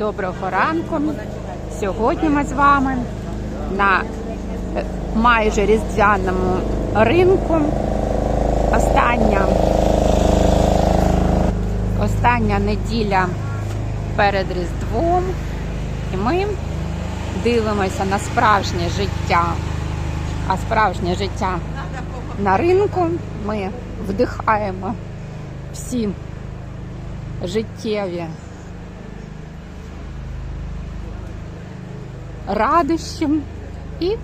Доброго ранку. Сьогодні ми з вами на е, майже різдвяному ринку. Остання, остання неділя перед Різдвом. І ми дивимося на справжнє життя. А справжнє життя на ринку ми вдихаємо всі життєві радощі і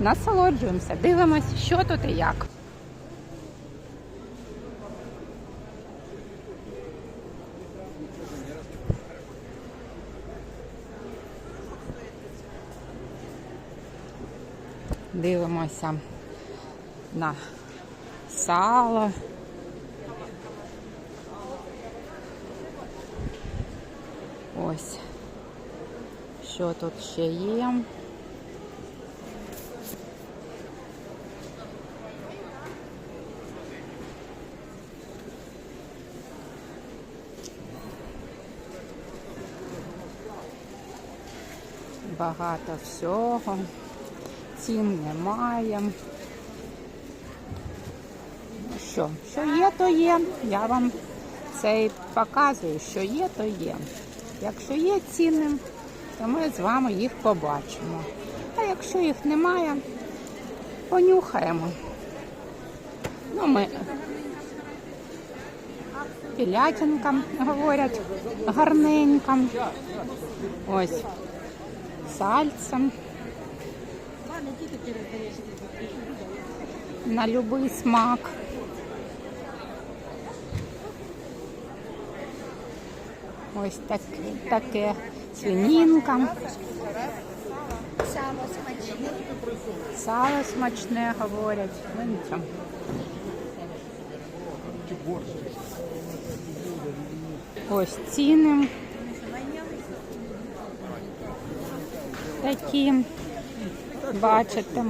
насолоджуємося, дивимося, що тут і як. Дивимося на сало. Ось. Що тут ще є? Багато всього. Цін немає. Ну що, що є, то є. Я вам це і показую, що є, то є. Якщо є ціни, то ми з вами їх побачимо. А якщо їх немає, понюхаємо. Ну, ми пілятинка, говорять, гарненька. Ось сальце. На любий смак. Ось так, таке свинінка. Сало смачне. Сало смачне, говорять. Ну. Ось ціни. Такі. Бачите.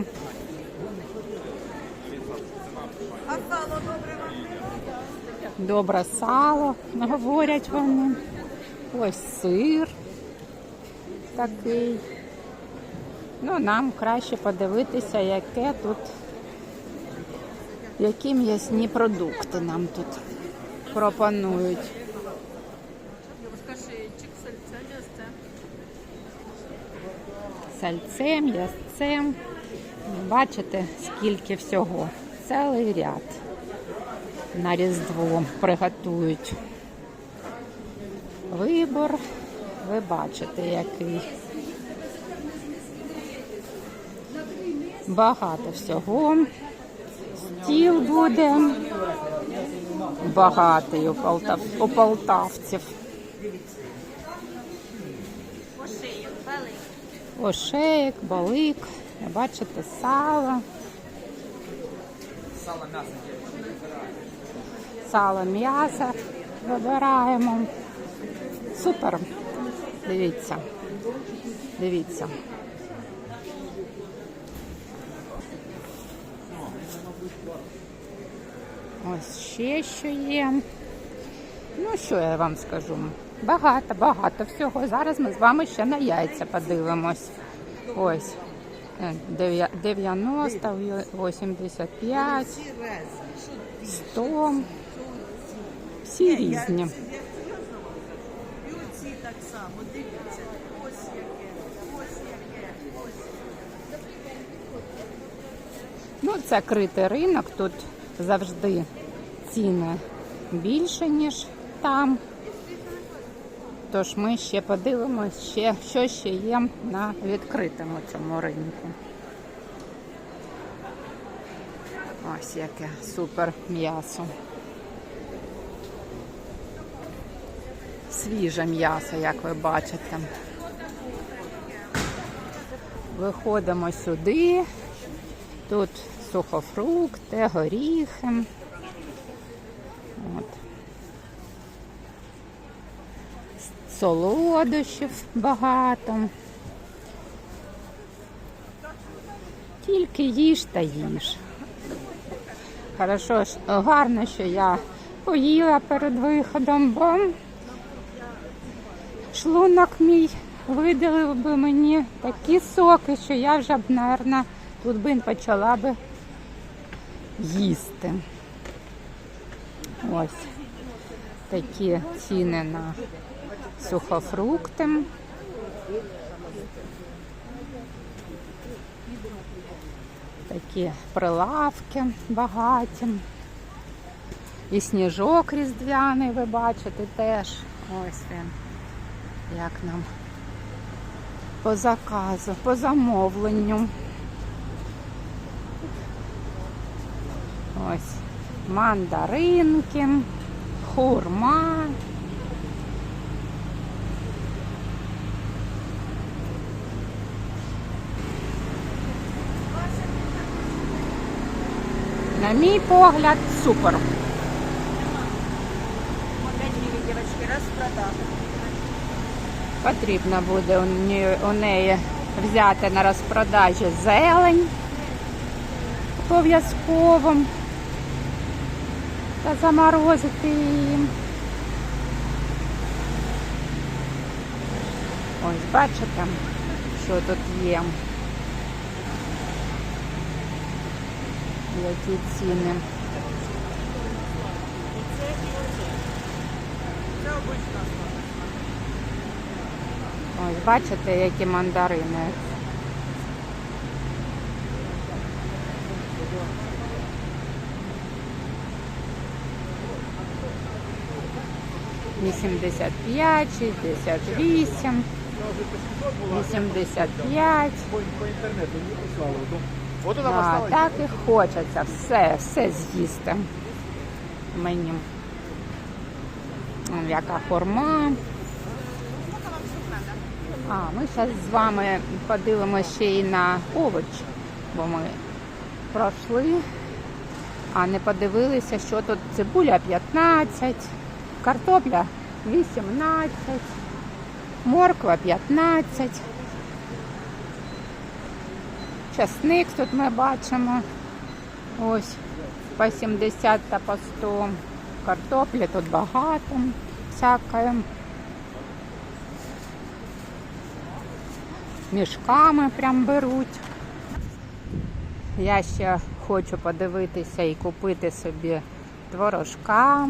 Добре сало, говорять вони. Ось сир такий. Ну, нам краще подивитися, яке тут, які м'ясні продукти нам тут пропонують. Сальце, м'ясце. Бачите, скільки всього. Цілий ряд на Різдво приготують. Вибор, ви бачите, який. Багато всього. Стіл буде багатий у, полтав... у полтавців. Ошеєк, балик, бачите, сало. Сало м'ясо вибираємо. Супер. Дивіться. Дивіться. Ось ще що є. Ну, що я вам скажу? Багато, багато всього. Зараз ми з вами ще на яйця подивимось. Ось. Е, дев'я- 90, 85, 100. Всі різні. Так само, дивіться. Ось яке, ось яке, ось. Ну, це критий ринок, тут завжди ціни більше, ніж там. Тож ми ще подивимось, що ще є на відкритому цьому ринку. Ось яке супер м'ясо. Свіже м'ясо, як ви бачите. Виходимо сюди. Тут сухофрукти, горіхи. От. Солодощів багато. Тільки їж та їж. Хорошо, гарно, що я поїла перед виходом, бо шлунок мій видалив би мені такі соки, що я вже б, мабуть, тут би почала би їсти. Ось такі ціни на сухофрукти. Такі прилавки багаті. І сніжок різдвяний, ви бачите, теж. Ось він. Як нам по заказу, по замовленню. Ось мандаринки, хурма. На мій погляд, супер. Потрібно буде у неї, взяти на розпродажі зелень обов'язково та заморозити її. Ось бачите, що тут є. Які ціни. Ось бачите, які мандарини. Вісімдесят п'ять, шістдесят вісім, вісімдесят п'ять. по, інтернету прислали. Так і хочеться все, все з'їсти мені. Яка форма. А, ми зараз з вами подивимося ще й на овочі, бо ми пройшли, а не подивилися, що тут цибуля 15, картопля 18, морква 15. Часник тут ми бачимо. Ось по 70 та по 100. Картоплі тут багато всякої. Мішками прям беруть. Я ще хочу подивитися і купити собі творожка.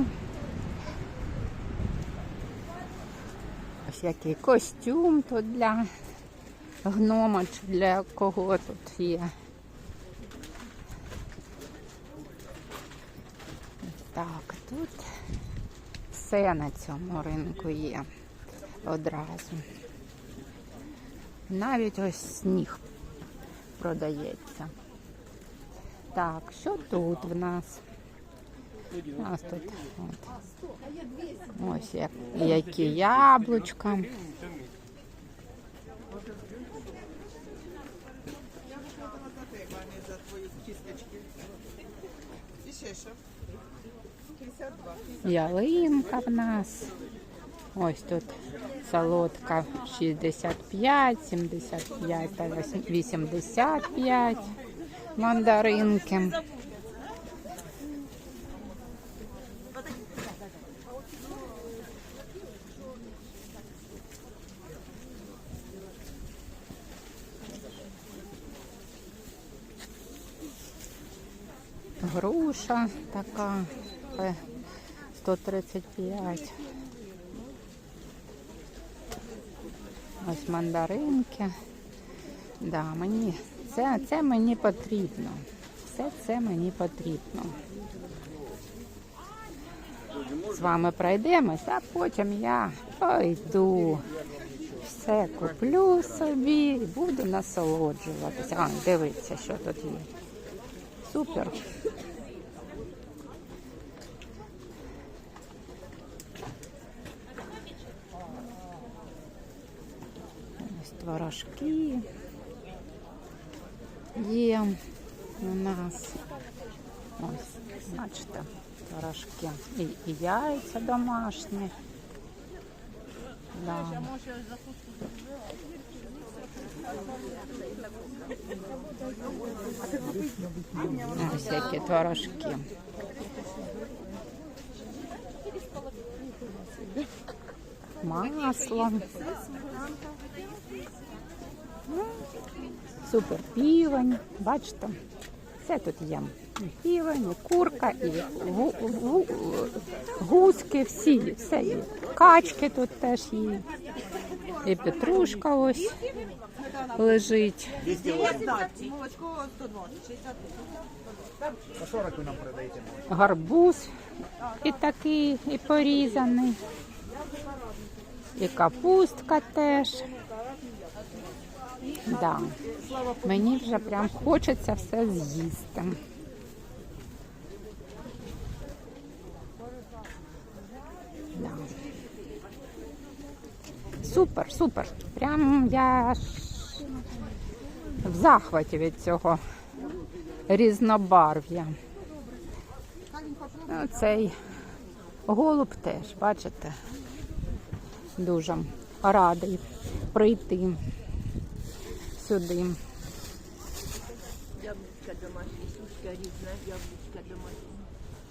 Ось який костюм тут для гнома чи для кого тут є. Так, тут все на цьому ринку є одразу. Навіть ось сніг продається. Так, що тут в нас? У нас тут от. ось як, які яблучка. Вони за твої кісточки. І ще що? 52. Ялинка в нас. Ось тут солодка 65, 75 та 85 мандаринки. Груша така по 135. Ось мандаринки. Да, мені це, це мені потрібно. Все це мені потрібно. З вами пройдемось, а потім я пойду. Все куплю собі і буду насолоджуватися. А, дивіться, що тут є. Супер. творожки є у нас. Ось, бачите, творожки. І, і яйця домашні. Да. Ось які творожки. масло. Супер півень, бачите, все тут є. І півень, і курка, і гу, гу, гуски, всі, все є. Качки тут теж є. І петрушка ось лежить. 19. Молочко 120, 60. По 40 ви нам продаєте. гарбуз і такий, і порізаний, і капустка теж. Да. Мені вже прям хочеться все з'їсти. Да. Супер, супер. Прям я ж в захваті від цього різнобарв'я. Ну, Цей голуб теж, бачите, дуже радий прийти сюди. Яблучка домашні, сушка різна, яблучка домашні.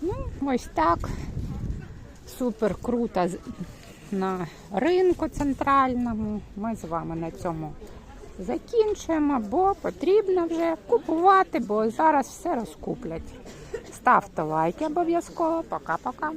Ну, ось так. Супер круто на ринку центральному. Ми з вами на цьому закінчуємо, бо потрібно вже купувати, бо зараз все розкуплять. Ставте лайки обов'язково. Пока-пока.